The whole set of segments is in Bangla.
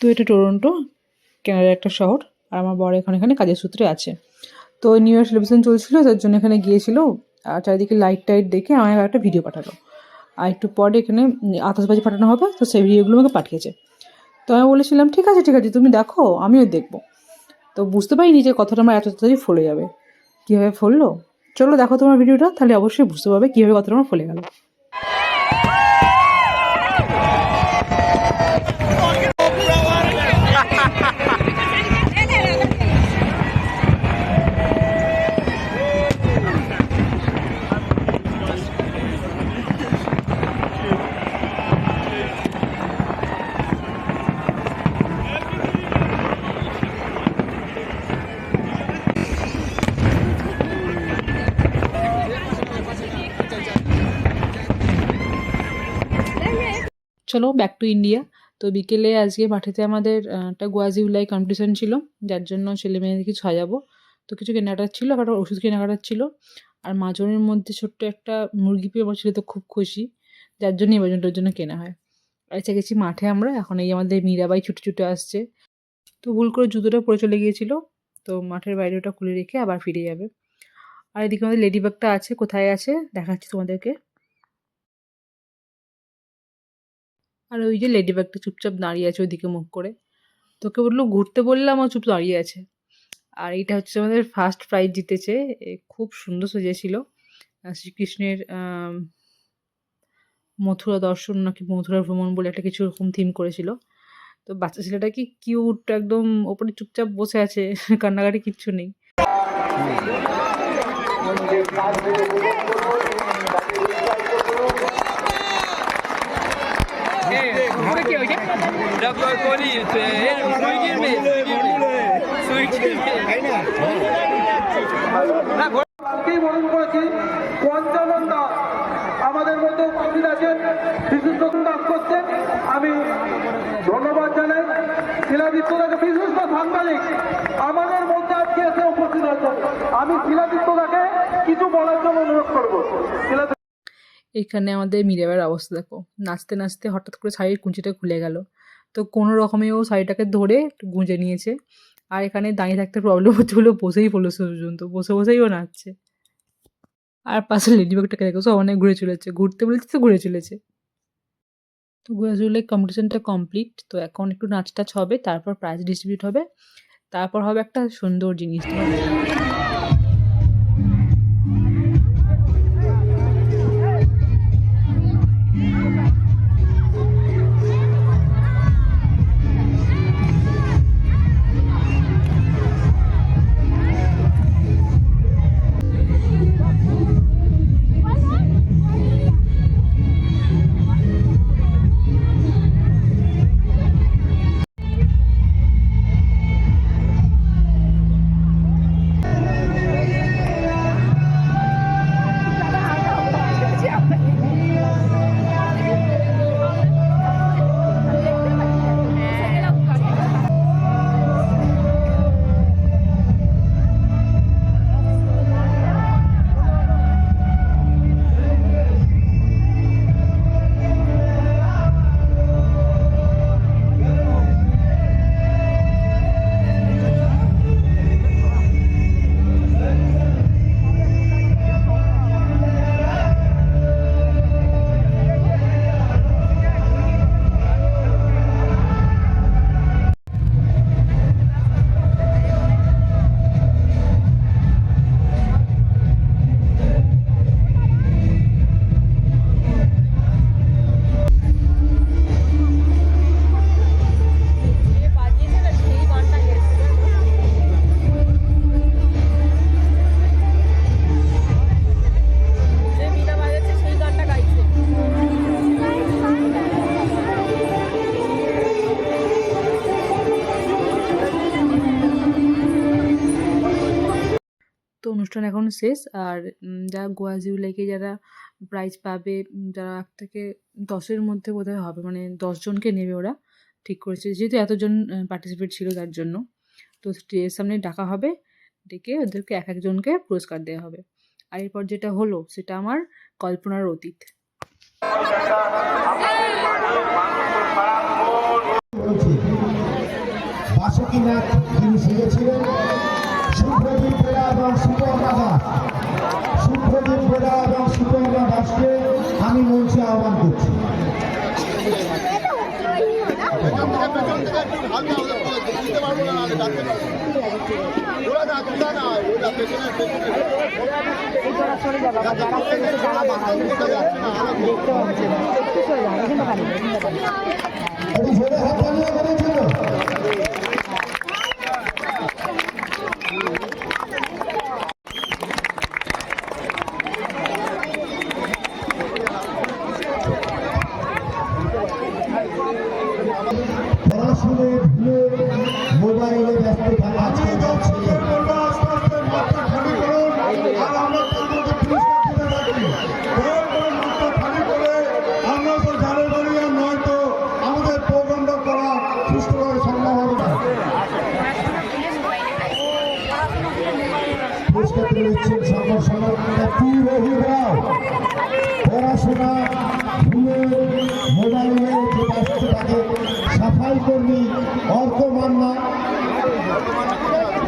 তো এটা টরন্টো ক্যানাডার একটা শহর, আর আমার বড় এখন এখানে কাজের সূত্রে আছে। তো নিউ ইয়ার সেলিব্রেশন চলছিল, তার জন্য এখানে গিয়েছিল, আর চারিদিকে লাইট টাইট দেখে আমাকে একটা ভিডিও পাঠালো। আর একটু পরে এখানে আতশবাজি ফাটানো হবে, তো সেই ভিডিওগুলো আমাকে পাঠিয়েছে। তো আমি বলেছিলাম, ঠিক আছে ঠিক আছে, তুমি দেখো, আমিও দেখব। তো বুঝতে পারিনি যে কথাটা আমার এত তাড়াতাড়ি ফলে যাবে। কীভাবে ফললো? চলো, দেখো তোমার ভিডিওটা তাহলে অবশ্যই বুঝতে পারবে কীভাবে কথাটা আমার ফলে গেল। চলো ব্যাক টু ইন্ডিয়া তো বিকেলে আজকে মাঠেতে আমাদের একটা গোয়াজি উলাই কম্পিটিশন ছিল, যার জন্য ছেলে মেয়েদেরকে সাজাবো। তো কিছু কেনাকাটার ছিল, আবার ওষুধ কেনাকাটার ছিল। আর মাজনের মধ্যে ছোট্ট একটা মুরগি পেয়ে আমার ছেলে তো খুব খুশি, যার জন্য এই বাজনটার জন্য কেনা হয়। আর এসে গেছি মাঠে আমরা, এখন এই আমাদের মীরাবাই ছুটে ছুটে আসছে। তো ভুল করে জুতোটা পরে চলে গিয়েছিল, তো মাঠের বাইরে ওটা খুলে রেখে আবার ফিরে যাবে। আর এদিকে আমাদের লেডিবাগটা আছে, কোথায় আছে, দেখাচ্ছি তোমাদেরকে। আর ওই যে লেডিবাগটা চুপচাপ দাঁড়িয়ে আছে ওইদিকে মুখ করে। তোকে বলল, ঘুরতে বললাম, ও চুপ দাঁড়িয়ে আছে। আর এইটা হচ্ছে আমাদের ফার্স্ট প্রাইজ জিতেছে। খুব সুন্দর সেজেছিল। আর শ্রীকৃষ্ণের মথুরা দর্শন নাকি মথুরা ভ্রমণ বলে একটা কিছু রকম থিম করেছিল। তো বাচ্চা ছেলেটা কি কিউট একদম ওপরে চুপচাপ বসে আছে, কান্নাকাটি কিচ্ছু নেই। Doktor Koli, suyu girmeyin, suyu girmeyin. Suyu girmeyin. কালকেই বরণ করেছি। পঞ্চানন দাস আমাদের মধ্যে উপস্থিত আছেন বিশিষ্ট দাস করছেন। আমি ধন্যবাদ জানাই। শিলাদিত্য দাকে বিশিষ্ট সাংবাদিক আমাদের মধ্যে আজকে এসে উপস্থিত হয়েছেন। আমি শিলাদিত্য দাকে কিছু বলার জন্য অনুরোধ করব। এখানে আমাদের মিরাবার অবস্থা দেখো। নাচতে নাচতে হঠাৎ করে শাড়ির কুঞ্চিটা খুলে গেল। তো কোনো রকমে ও শাড়িটাকে ধরে গুঁজে নিয়েছে। আর এখানে দাঁড়িয়ে থাকতে প্রবলেম হচ্ছে বলে বসেই পড়ল পর্যন্ত। বসে বসেই ও নাচছে। আর পাশে লেডিবাগটাকে দেখো, সব অনেক ঘুরে চলেছে। ঘুরতে বলেছে তো ঘুরে চলেছে। তো ঘুরে চলে কম্পিটিশনটা কমপ্লিট তো এখন একটু নাচ টাচ হবে, তারপর প্রাইজ ডিস্ট্রিবিউট হবে। তারপর হবে একটা সুন্দর জিনিস এখন শেষ। আর যারা গোয়াজিউ লেকে যারা প্রাইজ পাবে যারা এক থেকে দশের মধ্যে বোধহয় হবে মানে দশজনকে নেবে ওরা, ঠিক করেছে। যেহেতু এতজন পার্টিসিপেট ছিল তার জন্য। তো স্টেজের সামনে ডাকা হবে, ডেকে ওদেরকে এক একজনকে পুরস্কার দেওয়া হবে। আর এরপর যেটা হলো, সেটা আমার কল্পনার অতীত। তিনি সেজেছিলেন সুপ্রদীপ বেড়া এবং সুপর্ণা দাস সুপ্রদীপ বেড়া এবং সুপর্ণা দাসকে আমি মঞ্চে আহ্বান করছি।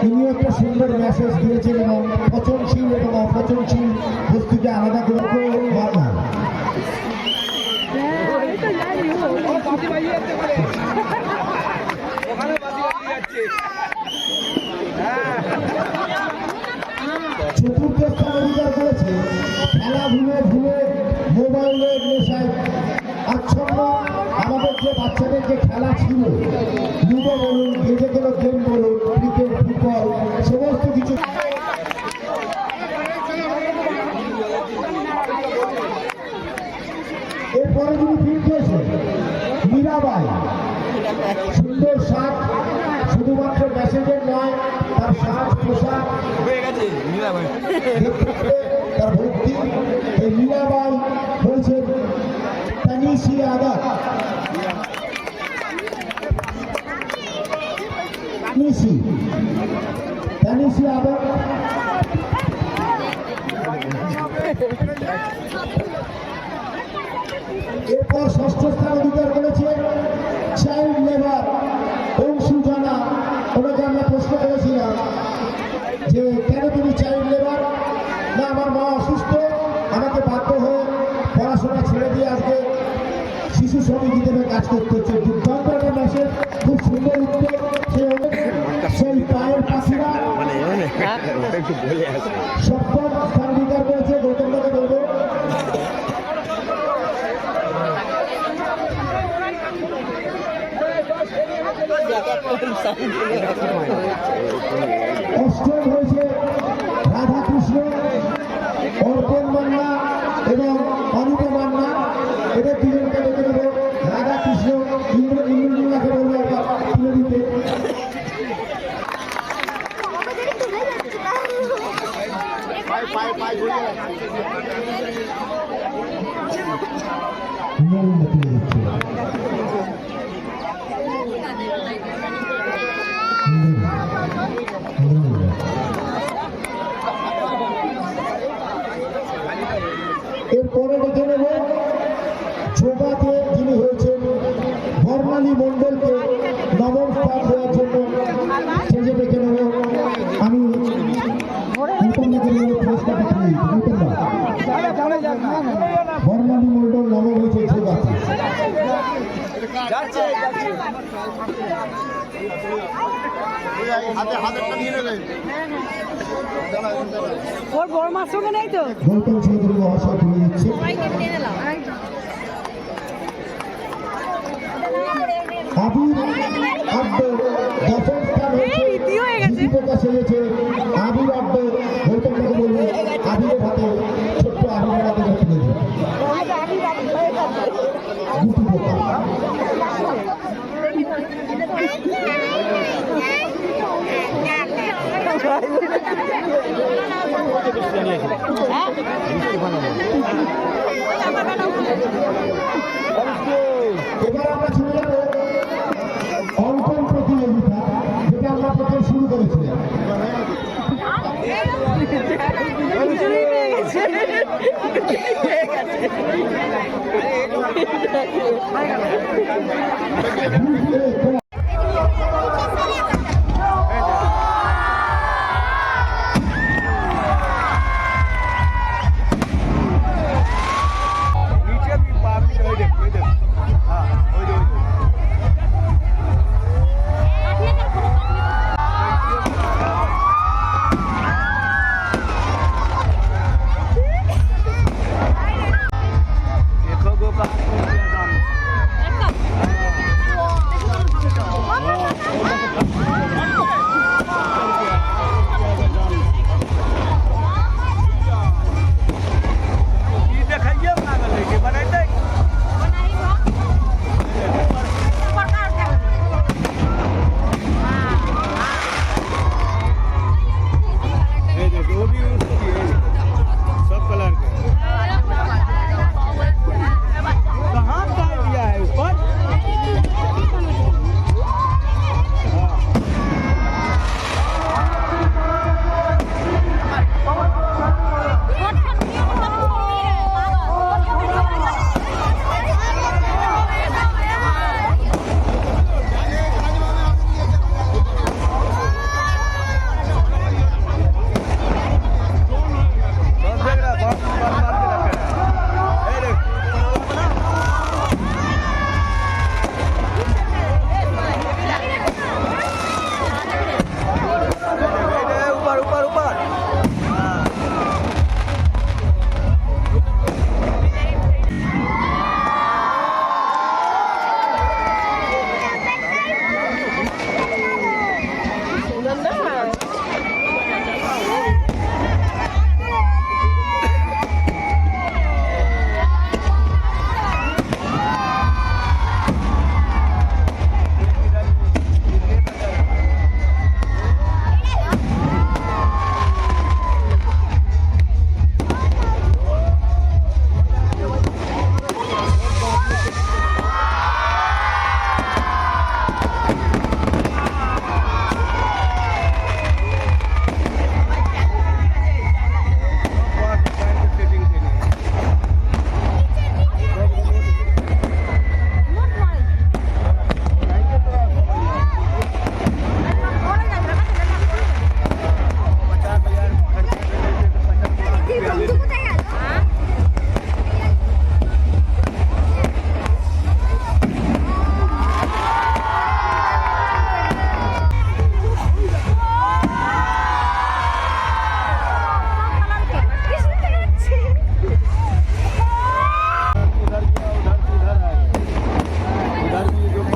তিনি একটা সুন্দর মেসেজ দিয়েছেন এবং পচনশীল এবং অপচনশীল বস্তুকে আলাদা করে মান্না যে বাচ্চাদের যে খেলা ছিল লুডো বলুন যে কোনো গেম বলুন ক্রিকেট ফুটবল সমস্ত কিছু। এরপরে যিনি ফিল্ড হয়েছেন মীরাবাই। সুন্দর শাক শুধুমাত্র মেসেজের নয় তার সাজ পোশাক। হয়ে গেছে নীলা ভাই নেতৃত্বে তার ভক্তি এই মীরাবাই হয়েছেন তানিসি আদাত তানিসি তানিসি আদাত এরপর ষষ্ঠ স্থান অধিকার করেছে চাইল্ড লেবার অংশু জানা ওনাকে আমরা প্রশ্ন করেছিলাম যে কেন তুমি চাইল্ড লেবার না আমার মা অসুস্থ আমাকে বাধ্য হয়ে পড়াশোনা ছেড়ে দিয়ে আজকে শিশু শ্রমিক হিসেবে কাজ করতে হচ্ছে দুর্দান্ত একটা মেসেজ খুব সুন্দর উত্তর সেই পায়ের পাখিরা সপ্তম স্থান অধিকার করেছে গৌতম দাকে বলব অষ্টম হয়েছে রাধাকৃষ্ণ অর্পণ মান্না এবং অনিতা মান্না। এদের உயர்ந்த ওর বড় মাছ সঙ্গে নেই তো গৌতম চৌধুরী মহাশয় তুলে দিচ্ছে আবির আব্দ দশম স্থান হয়েছে হয়ে গেছে। প্রকাশ হয়েছে আবির আব্দ গৌতম দাকে বলব আবিরের হাতে ছোট্ট আবিরের হাতে তুলে দিন গুটি পোকা এবার আমরা চলে যাব অঙ্কন প্রতিযোগিতা যেটা আমরা প্রথমে শুরু করেছিলাম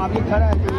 पब्लिक खड़ा है